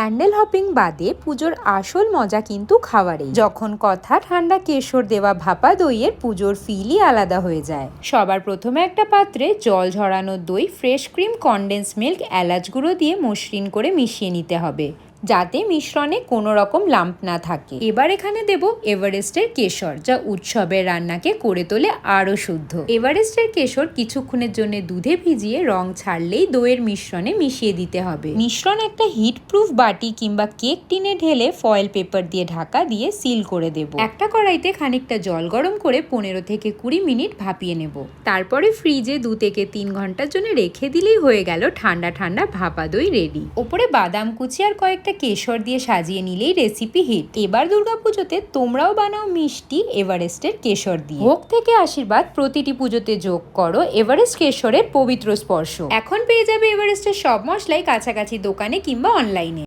Pandal hopping বাদে পুজোর আসল মজা কিন্তু খাওয়ারেই। যখন কথা ঠান্ডা কেশর দেওয়া ভাপা দইয়ের পুজোর ফিলই আলাদা হয়ে যায়। সবার প্রথমে একটা পাত্রে জল ঝরানো দই ফ্রেশ ক্রিম কনডেন্স মিল্ক এলাচ গুঁড়ো দিয়ে মসৃণ করে মিশিয়ে নিতে হবে। যাতে মিশ্রণে কোনো রকম লাম্প না থাকে। এবার এখানে দেব এভারেস্টের কেশর, যা উৎসবের রান্নাকে করে তোলে আরও শুদ্ধ। এভারেস্টের কেশর কিছুক্ষণের জন্য দুধে ভিজিয়ে রং ছাড়লেই দইয়ের মিশ্রণে মিশিয়ে দিতে হবে। মিশ্রণ একটা হিট প্রুফ বাটি কিংবা কেক টিনে ঢেলে ফয়েল পেপার দিয়ে ঢাকা দিয়ে সিল করে দেব। একটা কড়াইতে খানিকটা জল গরম করে পনেরো থেকে কুড়ি মিনিট ভাপিয়ে নেব। তারপরে ফ্রিজে দু থেকে তিন ঘণ্টার জন্য রেখে দিলেই হয়ে গেল ঠান্ডা ঠান্ডা ভাপা দই রেডি। ওপরে বাদাম কুচি আর কয়েকটা কেশর দিয়ে সাজিয়ে নিলেই রেসিপি হিট এবার দুর্গাপুজোতে তোমরাও বানাও মিষ্টি এভারেস্টের কেশর দিয়ে। ভোগ থেকে আশীর্বাদ, প্রতিটি পুজোতে যোগ করো এভারেস্ট কেশরের পবিত্র স্পর্শ। এখন পেয়ে যাবে এভারেস্টের সব মশলাই কাছাকাছি দোকানে কিংবা অনলাইনে